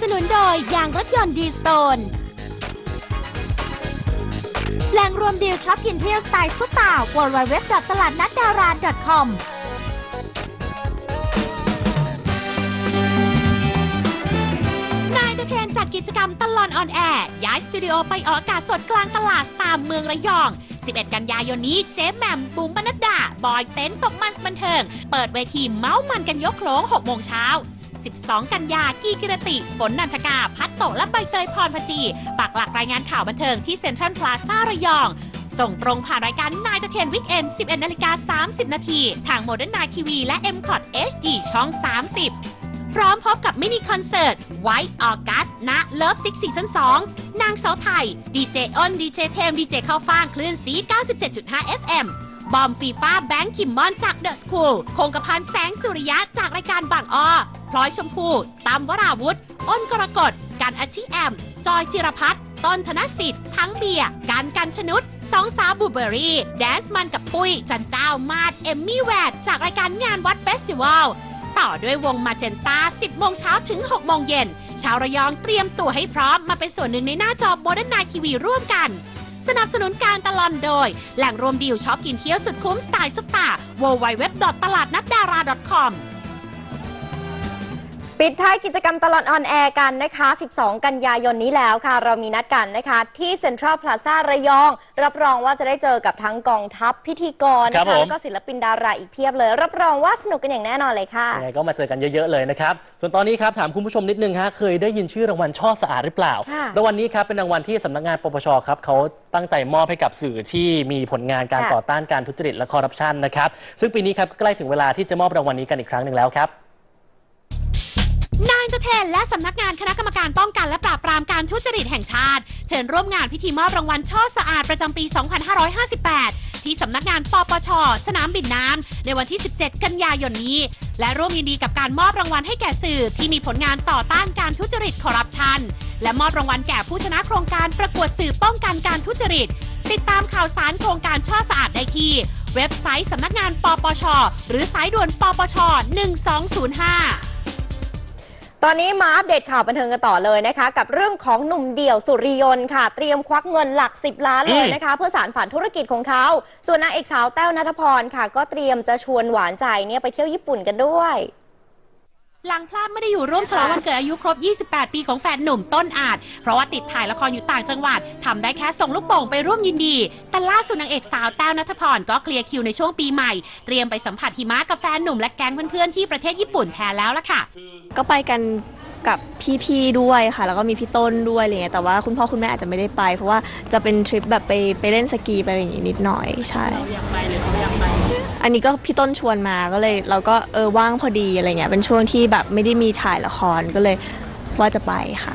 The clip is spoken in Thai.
สนุนโดยยางรถยนต์ดีสโตนแหล่งรวมดีลช็อปกินเที่ยวสไตล์ซุปตา w w w ตลาดนัดดารา .com นายตะเทนจัดกิจกรรมตลอนออนแอร์ย้ายสตูดิโอไปออกอากาศสดกลางตลาดสตาร์เมืองระยอง 11 กันยายนนี้เจ๊แหม่มบุ๋มปนัดดา บอยเต็นตกมันบันเทิง เปิดเวทีเมาส์มันกันยกโคลง6โมงเช้า 12 กันยา กีกิรติ ฝนนันทกา พัดโตะและใบเตยพรพจี ปักหลักรายงานข่าวบันเทิงที่เซ็นทรัลพลาซ่าระยอง ส่งตรงผ่านรายการนายตะเทนวิกเอน11นาฬิกา30 นาที ทางโมเดิร์นไนทีวีและ m c o t HD ช่อง 30พร้อมพบกับมินิคอนเสิร์ตไวท์ออกัสณเลิฟซิกซีซั่น2นางเสาไทย ดีเจอ้นดีเจเทมดีเจเข้าฟ่างคลื่นสี97.5 FM บอมฟีฟ้าแบงค์คิมมอนจากเดอะสคูลคงกระพันแสงสุริยะจากรายการบางอ้อ พลอยชมพูตั้มวราวุธ อ้นกรกฎการอาชิแอม จอยจิรพัฒน์ต้นธนสิทธิ์ทั้งเบียร์การกันชนุษสองสาวบูเบอรี่ แดนซ์มันกับปุ้ย จันเจ้ามาดเอมมี่แวดจากรายการงานวัดเฟสติวัลต่อด้วยวงมาเจนตา 10 โมงเช้าถึง 6 โมงเย็น ชาวระยองเตรียมตัวให้พร้อมมาเป็นส่วนหนึ่งในหน้าจอโบนันไนทีวีร่วมกัน สนับสนุนการตลอนโดย แหล่งรวมดีลช็อปกินเที่ยวสุดคุ้มสไตล์ซุปตา w w w ตลาดนัดดารา .com ปิดท้ายกิจกรรมตลอดออนแอร์กันนะคะ 12 กันยายนนี้แล้วค่ะ เรามีนัดกันนะคะ ที่เซ็นทรัลพลาซ่าระยอง รับรองว่าจะได้เจอกับทั้งกองทัพพิธีกรครันะบคะ ผม แล้วก็ศิลปินดาราอีกเพียบเลย รับรองว่าสนุกกันอย่างแน่นอนเลยค่ะ ยังไงก็มาเจอกันเยอะ ๆ เลยนะครับ ส่วนตอนนี้ครับถามคุณผู้ชมนิดนึงฮะเคยได้ยินชื่อรางวัลช่อสะอาดหรือเปล่า ค่ะรางวัลนี้ครับเป็นรางวัลที่สำนักงานปปชครับเขาตั้งใจมอบให้กับสื่อที่มีผลงานการค่ะ ต่อต้านการทุจริตและคอร์รัปชันนะครับ ซึ่งปีนี้ครับก็ใกล้ถึงเวลาที่จะมอบรางวัลนี้กันอีกครั้งหนึ่งแล้วครับ นายจะเทนและสำนักงานคณะกรรมการป้องกันและปราบปรามการทุจริตแห่งชาติ เชิญร่วมงานพิธีมอบรางวัลช่อสะอาดประจำปี 2558 ที่สำนักงานปปช สนามบินน้ำในวันที่ 17 กันยายนนี้ และร่วมยินดีกับการมอบรางวัลให้แก่สื่อที่มีผลงานต่อต้านการทุจริตคอร์รัปชัน และมอบรางวัลแก่ผู้ชนะโครงการประกวดสื่อป้องกันการทุจริต ติดตามข่าวสารโครงการช่อสะอาดได้ที่ เว็บไซต์สำนักงานปปช หรือสายด่วนปปช 1205 ตอนนี้มาอัปเดตข่าวบันเทิงกันต่อเลยนะคะ กับเรื่องของหนุ่มเดี่ยวสุริยนต์ค่ะ เตรียมควักเงินหลัก 10 ล้านเลยนะคะ เพื่อสารฝันธุรกิจของเขา ส่วนนางเอกสาวแต้วนัทพรค่ะ ก็เตรียมจะชวนหวานใจเนี่ยไปเที่ยวญี่ปุ่นกันด้วย หลังพลาดไม่ได้อยู่ร่วมฉลองวันเกิดอายุครบ 28 ปีของแฟนหนุ่มต้นอาจ เพราะว่าติดถ่ายละครอยู่ต่างจังหวัดทำได้แค่ส่งลูกโป่งไปร่วมยินดี แต่ล่าสุดนางเอกสาวแต้วนัทพรก็เคลียร์คิวในช่วงปีใหม่ เตรียมไปสัมผัสหิมะกับแฟนหนุ่มและแก๊งเพื่อนๆที่ประเทศญี่ปุ่นแทนแล้วล่ะค่ะ ก็ไปกันกับพี่ๆด้วยค่ะ แล้วก็มีพี่ต้นด้วยอะไรเงี้ยแต่ว่าคุณพ่อคุณแม่อาจจะไม่ได้ไป เพราะว่าจะเป็นทริปแบบไปไปเล่นสกีไปอะไรอย่างงี้นิดหน่อยใช่เราอยากไปหรือเขาอยากไป อันนี้ก็พี่ต้นชวนมาก็เลย เราก็เออว่างพอดีอะไรเงี้ยเป็นช่วงที่แบบไม่ได้มีถ่ายละครก็เลยว่าจะไปค่ะ